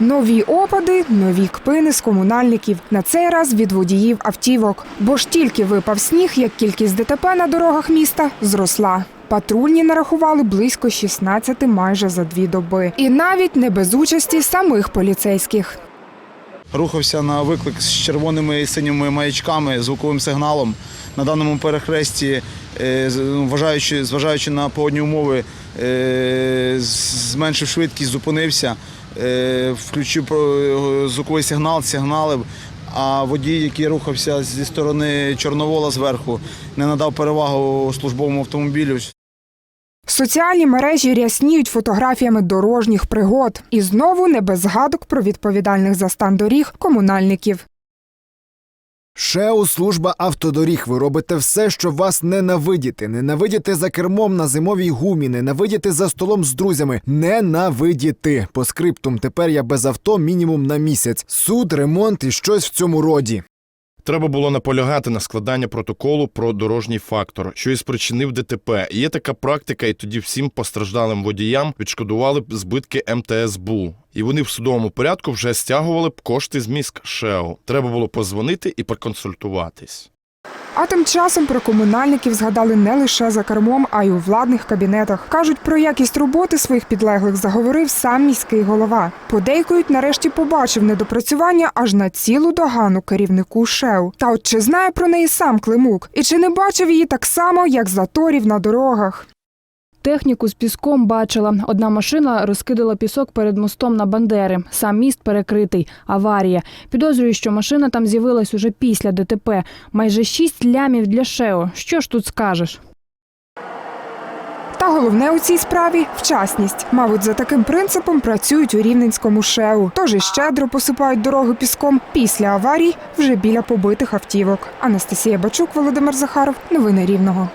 Нові опади, нові кпини з комунальників. На цей раз від водіїв автівок. Бо ж тільки випав сніг, як кількість ДТП на дорогах міста зросла. Патрульні нарахували близько 16 майже за дві доби. І навіть не без участі самих поліцейських. Рухався на виклик з червоними і синіми маячками, звуковим сигналом. На даному перехресті, е, ну, вважаючи, зважаючи на погодні умови, е, зменшив швидкість, зупинився, включив звуковий сигнал, сигналив. А водій, який рухався зі сторони Чорновола зверху, не надав перевагу службовому автомобілю. Соціальні мережі рясніють фотографіями дорожніх пригод. І знову не без згадок про відповідальних за стан доріг комунальників. ШЕУ служба автодоріг. Ви робите все, щоб вас ненавидіти. Ненавидіти за кермом на зимовій гумі, ненавидіти за столом з друзями. Ненавидіти. По скриптум тепер я без авто мінімум на місяць. Суд, ремонт і щось в цьому роді. Треба було наполягати на складання протоколу про дорожній фактор, що і спричинив ДТП. Є така практика, і тоді всім постраждалим водіям відшкодували б збитки МТСБУ. І вони в судовому порядку вже стягували б кошти з міськ ШЕО. Треба було позвонити і проконсультуватись. А тим часом про комунальників згадали не лише за кермом, а й у владних кабінетах. Кажуть, про якість роботи своїх підлеглих заговорив сам міський голова. Подейкують, нарешті побачив недопрацювання аж на цілу догану керівнику ШЕУ. Та от чи знає про неї сам Климук? І чи не бачив її так само, як заторів на дорогах? Техніку з піском бачила. Одна машина розкидала пісок перед мостом на Бандери. Сам міст перекритий. Аварія. Підозрюю, що машина там з'явилась уже після ДТП. Майже шість лямів для ШЕО. Що ж тут скажеш? Та головне у цій справі вчасність. Мабуть, за таким принципом працюють у рівненському ШЕУ. Тож і щедро посипають дороги піском після аварій вже біля побитих автівок. Анастасія Бачук, Володимир Захаров. Новини Рівного.